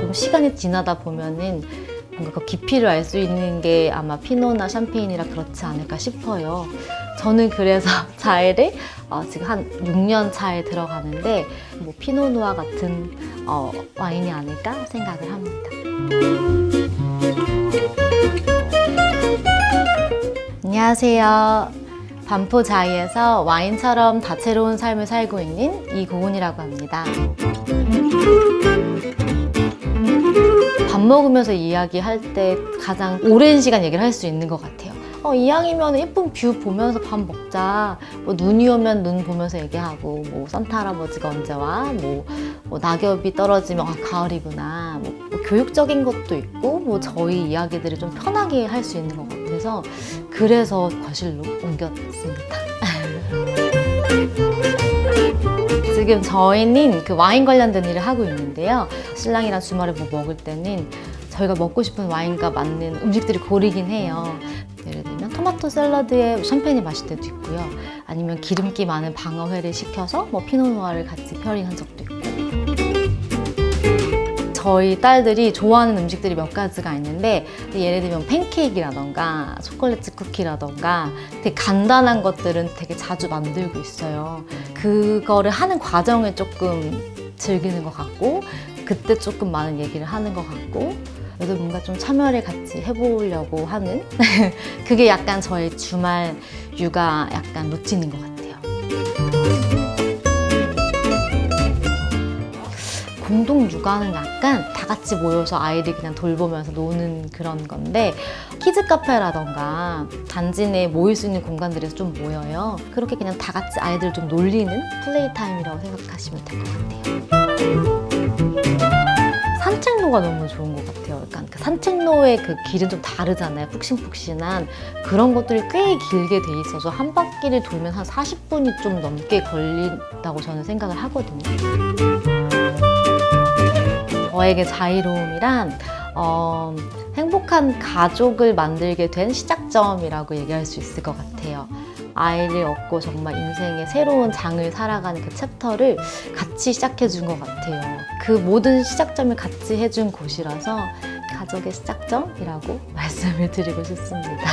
좀 시간이 지나다 보면은 뭔가 그 깊이를 알 수 있는 게 아마 피노나 샴페인이라 그렇지 않을까 싶어요. 저는 그래서 자해를 어, 지금 한 6년 차에 들어가는데 뭐 피노누아 같은 어, 와인이 아닐까 생각을 합니다. 안녕하세요. 반포 자이에서 와인처럼 다채로운 삶을 살고 있는 이고은이라고 합니다. 밥 먹으면서 이야기할 때 가장 오랜 시간 얘기를 할 수 있는 것 같아요. 어, 이왕이면 예쁜 뷰 보면서 밥 먹자. 뭐 눈이 오면 눈 보면서 얘기하고, 뭐 산타 할아버지가 언제 와? 뭐, 뭐 낙엽이 떨어지면 아, 가을이구나. 뭐, 뭐 교육적인 것도 있고, 뭐 저희 이야기들을 좀 편하게 할 수 있는 것 같아 서 그래서 거실로 옮겼습니다. 지금 저희는 그 와인 관련된 일을 하고 있는데요. 신랑이랑 주말에 뭐 먹을 때는 저희가 먹고 싶은 와인과 맞는 음식들을 고르긴 해요. 예를 들면 토마토 샐러드에 샴페인이 마실 때도 있고요. 아니면 기름기 많은 방어회를 시켜서 뭐 피노누아를 같이 페어링한 적도. 저희 딸들이 좋아하는 음식들이 몇 가지가 있는데 예를 들면 팬케이크라던가 초콜릿 쿠키라던가 되게 간단한 것들은 되게 자주 만들고 있어요. 그거를 하는 과정을 조금 즐기는 것 같고 그때 조금 많은 얘기를 하는 것 같고 그래도 뭔가 좀 참여를 같이 해보려고 하는 그게 약간 저의 주말 육아 약간 루틴인 것 같아요. 공동 육아는 약간 다 같이 모여서 아이를 그냥 돌보면서 노는 그런 건데 키즈 카페라던가 단지 내에 모일 수 있는 공간들에서 좀 모여요. 그렇게 그냥 다 같이 아이들 좀 놀리는 플레이 타임이라고 생각하시면 될 것 같아요. 산책로가 너무 좋은 것 같아요. 약간 그 산책로의 그 길은 좀 다르잖아요. 푹신푹신한 그런 것들이 꽤 길게 돼 있어서 한 바퀴를 돌면 한 40분이 좀 넘게 걸린다고 저는 생각을 하거든요. 저에게 자유로움이란 어, 행복한 가족을 만들게 된 시작점이라고 얘기할 수 있을 것 같아요. 아이를 얻고 정말 인생의 새로운 장을 살아가는 그 챕터를 같이 시작해 준 것 같아요. 그 모든 시작점을 같이 해준 곳이라서 가족의 시작점이라고 말씀을 드리고 싶습니다.